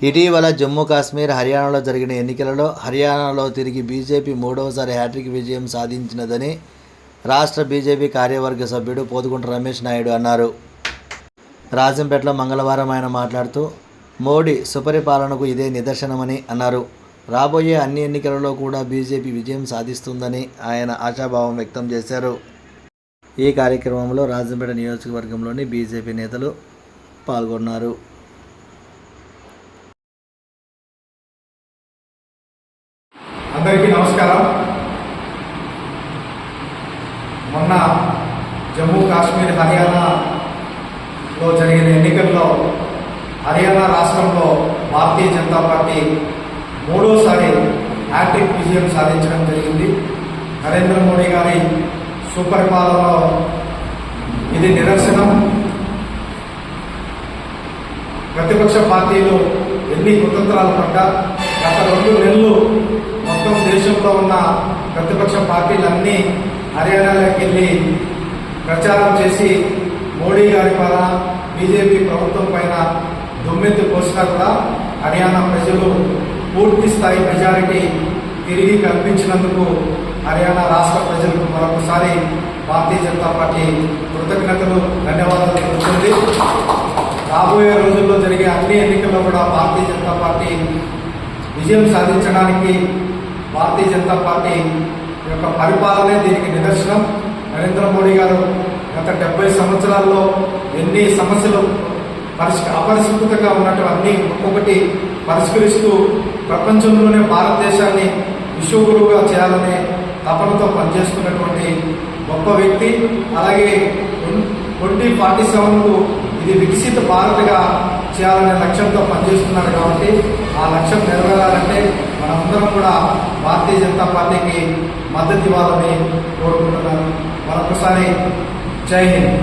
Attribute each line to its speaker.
Speaker 1: ఇటీవల జమ్మూ కాశ్మీర్ హర్యానాలో జరిగిన ఎన్నికలలో హర్యానాలో తిరిగి బీజేపీ మూడవసారి హ్యాట్రిక్ విజయం సాధించినదని రాష్ట్ర బీజేపీ కార్యవర్గ సభ్యుడు పోతుకుంట రమేష్ నాయుడు అన్నారు. రాజంపేటలో మంగళవారం ఆయన మాట్లాడుతూ మోడీ సుపరిపాలనకు ఇదే నిదర్శనమని అన్నారు. రాబోయే అన్ని ఎన్నికలలో కూడా బీజేపీ విజయం సాధిస్తుందని ఆయన ఆశాభావం వ్యక్తం చేశారు. ఈ కార్యక్రమంలో రాజంపేట నియోజకవర్గంలోని బీజేపీ నేతలు పాల్గొన్నారు.
Speaker 2: అందరికీ నమస్కారం. మొన్న జమ్మూ కాశ్మీర్ హర్యానాలో జరిగిన ఎన్నికల్లో హర్యానా రాష్ట్రంలో భారతీయ జనతా పార్టీ మూడోసారి హ్యాట్రిక్ విజయం సాధించడం జరిగింది. నరేంద్ర మోడీ గారి సుపరిపాలనలో ఇది నిదర్శనం ప్రతిపక్ష పార్టీలు ఎన్ని కుతంత్రాలు పడ్డా గత రెండు నెలలు ప్రభుత్వంలో ఉన్న ప్రతిపక్ష పార్టీలన్నీ హర్యానాలోకి వెళ్ళి ప్రచారం చేసి మోడీ గారి పైన బీజేపీ ప్రభుత్వం పైన దుమ్మెత్తి పోసినా కూడా హర్యానా ప్రజలు పూర్తి స్థాయి మెజారిటీ తిరిగి కల్పించినందుకు హర్యానా రాష్ట్ర ప్రజలకు మరొకసారి భారతీయ జనతా పార్టీ కృతజ్ఞతలు ధన్యవాదాలు తెలుపుతుంది. రాబోయే రోజుల్లో జరిగే అన్ని ఎన్నికల్లో కూడా భారతీయ జనతా పార్టీ విజయం సాధించడానికి భారతీయ జనతా పార్టీ యొక్క పరిపాలనే దీనికి నిదర్శనం. నరేంద్ర మోడీ గారు గత డెబ్బై సంవత్సరాల్లో ఎన్ని సమస్యలు పరిష్క అపరిష్కృతంగా ఉన్నటువంటి ఒక్కొక్కటి పరిష్కరిస్తూ ప్రపంచంలోనే భారతదేశాన్ని విశ్వగురువుగా చేయాలనే తపనతో పనిచేస్తున్నటువంటి గొప్ప వ్యక్తి. అలాగే ట్వంటీ ఫార్టీ సెవెన్కు ఇది వికసిత భారత్గా చేయాలనే లక్ష్యంతో పనిచేస్తున్నారు కాబట్టి ఆ లక్ష్యం నెరవేరాలంటే మనందరం కూడా భారతీయ జనతా పార్టీకి మద్దతు ఇవ్వాలని కోరుకుంటున్నాను. మరొకసారి జై హింద్.